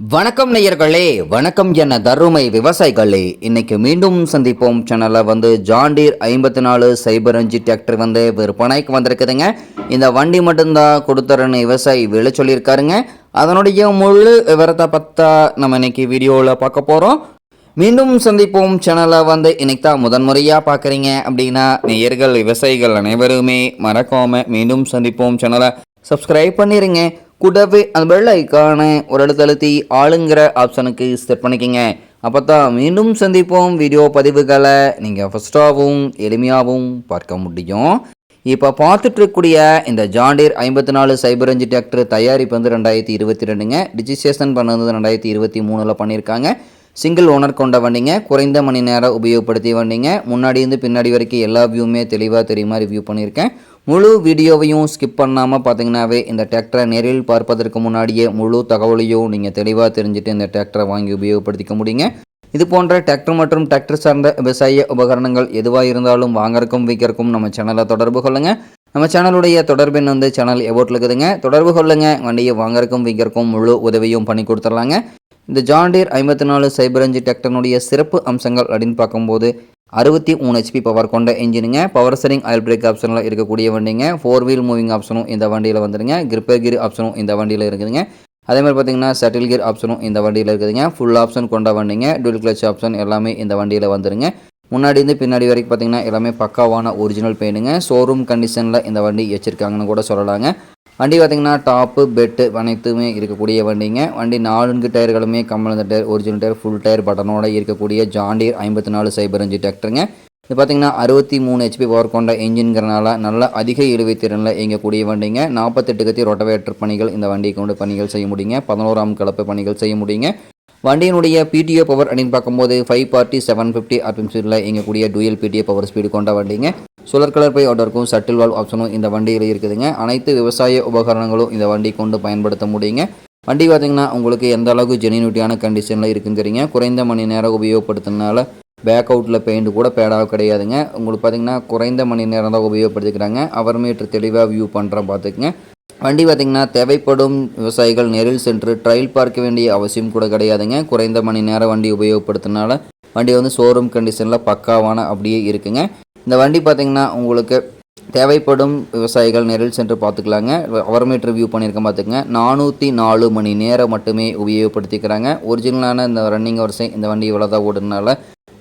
வணக்கம் நேயர்களே வணக்கம் என தருமை விவசாயிகளே. இன்னைக்கு மீண்டும் சந்திப்போம். சேனலில் வந்து ஜாண்டீர் ஐம்பத்தி நாலு சைபர் அஞ்சு டிராக்டர் வந்து விற்பனைக்கு வந்திருக்குதுங்க. இந்த வண்டி மட்டும்தான் கொடுத்துறன்னு விவசாயி விலை சொல்லியிருக்காருங்க. அதனுடைய முழு விவரத்தை பற்றா நம்ம இன்னைக்கு வீடியோவில் பார்க்க போகிறோம் மீண்டும் சந்திப்போம். சேனலை வந்து இன்னைக்கு தான் முதன்முறையாக பார்க்குறீங்க அப்படின்னா நேயர்கள் விவசாயிகள் அனைவருமே மறக்காமல் மீண்டும் சந்திப்போம். சேனலை சப்ஸ்கிரைப் பண்ணிடுங்க கூடவே அந்த பெல் ஐக்கானை ஒரு எழுத்து அழுத்தி ஆளுங்கிற ஆப்ஷனுக்கு செட் பண்ணிக்கங்க. அப்போ தான் மீண்டும் சந்திப்போம். வீடியோ பதிவுகளை நீங்கள் ஃபஸ்ட்டாகவும் எளிமையாகவும் பார்க்க முடியும். இப்போ பார்த்துட்ருக்கக்கூடிய இந்த ஜாண்டீர் ஐம்பத்தி நாலு சைபர் அஞ்சு டிராக்டர் தயாரிப்பு வந்து ரெண்டாயிரத்தி இருபத்தி ரெண்டுங்க. ரிஜிஸ்ட்ரேஷன் பண்ணது ரெண்டாயிரத்தி இருபத்தி மூணில் பண்ணியிருக்காங்க. சிங்கிள் ஓனர் கொண்ட வண்டிங்க. குறைந்த மணி நேரம் உபயோகப்படுத்திய வண்டிங்க. முன்னாடி இருந்து பின்னாடி வரைக்கும் எல்லா வியூவுமே தெளிவாக தெரியுமா ரிவ்யூ பண்ணியிருக்கேன் முழு வீடியோவையும் ஸ்கிப் பண்ணாமல் பார்த்தீங்கன்னாவே இந்த டிராக்டரை நேரில் பார்ப்பதற்கு முன்னாடியே முழு தகவலையும் நீங்கள் தெளிவாக தெரிஞ்சுட்டு இந்த டிராக்டரை வாங்கி உபயோகப்படுத்திக்க முடியுங்க. இது போன்ற டிராக்டர் மற்றும் டிராக்டர் சார்ந்த விவசாய உபகரணங்கள் எதுவாக இருந்தாலும் வாங்கறக்கும் விற்கிறக்கும் நம்ம சேனலை தொடர்பு கொள்ளுங்கள் நம்ம சேனலுடைய தொடர்பின் வந்து சேனல் எவோட்டில் இருக்குதுங்க. தொடர்பு கொள்ளுங்க. வண்டியை வாங்கறக்கும் விற்கிறக்கும் முழு உதவியும் பண்ணி கொடுத்துர்லாங்க இந்த ஜாண்டீர் ஐம்பத்தி நாலு சைபர் அஞ்சு டிராக்டர்னுடைய சிறப்பு அம்சங்கள் அப்படின்னு பார்க்கும்போது அறுபத்தி மூணு ஹெச்பி பவர் கொண்ட இன்ஜினுங்க பவர் ஸ்டரிங் ஆயில் பிரேக் ஆப்ஷனில் இருக்கக்கூடிய வண்டிங்க. ஃபோர் வீல் மூவிங் ஆப்ஷனும் இந்த வண்டியில் வந்துடுங்க கிரிப்பர் கீர் ஆப்ஷனும் இந்த வண்டியில் இருக்குதுங்க. அதே மாதிரி பார்த்தீங்கன்னா செட்டில் கியர் ஆப்ஷனும் இந்த வண்டியில் இருக்குதுங்க. ஃபுல் ஆப்ஷன் கொண்ட வண்டிங்க. டூல் கிளச் ஆப்ஷன் எல்லாமே இந்த வண்டியில் வந்துருங்க. முன்னாடி இருந்து பின்னாடி வரைக்கும் பார்த்தீங்கன்னா எல்லாமே பக்காவான ஒரிஜினல் பெயினுங்க ஷோரூம் கண்டிஷனில் இந்த வண்டி வச்சுருக்காங்கன்னு கூட சொல்லலாங்க. வண்டி பார்த்தீங்கன்னா டாப்பு பெட்டு அனைத்துமே இருக்கக்கூடிய வண்டிங்க. வண்டி நான்கு டயர்களுமே கம்பளந்த tyre original tyre full tyre பட்டனோட இருக்கக்கூடிய ஜாண்டியர் ஐம்பத்தி நாலு சைபர் அஞ்சு டிராக்டருங்க இது பார்த்தீங்கன்னா அறுபத்தி மூணு ஹெச்பி பவர் கொண்ட என்ஜின்கிறனால நல்ல அதிக இழுவை திறனில் இயங்கக்கூடிய வண்டிங்க. நாற்பத்தெட்டு கத்தி ரொட்டவேட்டர் பணிகள் இந்த வண்டியை கொண்டு பணிகள் செய்ய முடியுங்க. பதினோராம் கலப்பு பணிகள் செய்ய முடியுங்க. வண்டியினுடைய பிடிஓ பவர் அப்படின்னு பார்க்கும்போது five forty seven fifty RPM ஸ்பீடில் இயங்கக்கூடிய டூயல் பிடிஓ பவர் ஸ்பீடு கொண்ட வண்டிங்க. சோலர் கலர் பை ஆர்டருக்கும் சட்டில் வால்வ் ஆப்ஷனும் இந்த வண்டியில் இருக்குதுங்க. அனைத்து விவசாய உபகரணங்களும் இந்த வண்டி கொண்டு பயன்படுத்த முடியுங்க. வண்டி பார்த்தீங்கன்னா உங்களுக்கு எந்த அளவுக்கு ஜெனினிட்டியான கண்டிஷனில் இருக்குன்னு தெரியுங்க குறைந்த மணி நேரம் உபயோகப்படுத்தினால பேக் அவுட்டில் பெயிண்ட் கூட பேடாக கிடையாதுங்க. உங்களுக்கு பார்த்தீங்கன்னா குறைந்த மணி நேரம் தான் உபயோகப்படுத்திக்கிறாங்க. அப்புறமேட்டு தெளிவாக வியூ பண்ணுறேன் பார்த்துக்குங்க வண்டி பார்த்திங்கன்னா தேவைப்படும் விவசாயிகள் நேரில் சென்று ட்ரையல் பார்க்க வேண்டிய அவசியம் கூட கிடையாதுங்க. குறைந்த மணி நேரம் வண்டி உபயோகப்படுத்தினால வண்டி வந்து ஷோரூம் கண்டிஷனில் பக்காவான அப்படியே இருக்குங்க. இந்த வண்டி பார்த்திங்கன்னா உங்களுக்கு தேவைப்படும் விவசாயிகள் நேரில் சென்று பார்த்துக்கலாங்க. அவர்மேட் ரிவ்யூ பண்ணியிருக்கேன் பார்த்துக்கங்க நானூற்றி நாலு மணி நேரம் மட்டுமே உபயோகப்படுத்திக்கிறாங்க. ஒரிஜினலான இந்த ரன்னிங் வரிசை இந்த வண்டி இவ்வளோ தான் ஓடுறதுனால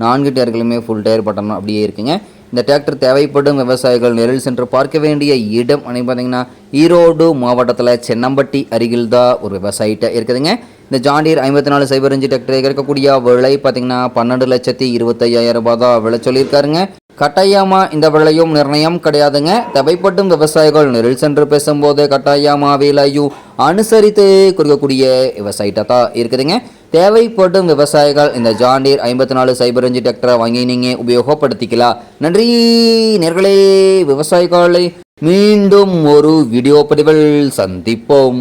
நான்கு டயர்களுமே ஃபுல் டயர் பட்டணம் அப்படியே இருக்குங்க. இந்த டிராக்டர் தேவைப்படும் விவசாயிகள் நேரில் சென்று பார்க்க வேண்டிய இடம் அப்படின்னு பார்த்தீங்கன்னா ஈரோடு மாவட்டத்தில் சென்னம்பட்டி அருகில் தான் ஒரு விவசாயிட்ட இருக்குதுங்க. இந்த ஜாண்டியர் ஐம்பத்தி நாலு சைபர் அஞ்சு டிராக்டர் இருக்கக்கூடிய விலை பார்த்தீங்கன்னா பன்னெண்டு லட்சத்தி இருபத்தையாயிரம் ரூபாய் தான் விலை சொல்லியிருக்காருங்க. கட்டாயமா இந்த விலையும் நிர்ணயம் கிடையாதுங்க. தேவைப்படும் விவசாயிகள் நெருள் சென்று பேசும்போது கட்டாயமா விலையும் அனுசரித்து கொடுக்கக்கூடிய விவசாயிட்ட தான் இருக்குதுங்க. தேவைப்படும் விவசாயிகள் இந்த ஜாண்டீர் ஐம்பத்தி நாலு சைபர் அஞ்சு டிராக்டரை வாங்கி நீங்கள் உபயோகப்படுத்திக்கலாம். நன்றி நேர்களே விவசாயிகளை மீண்டும் ஒரு வீடியோ பதிவில் சந்திப்போம்.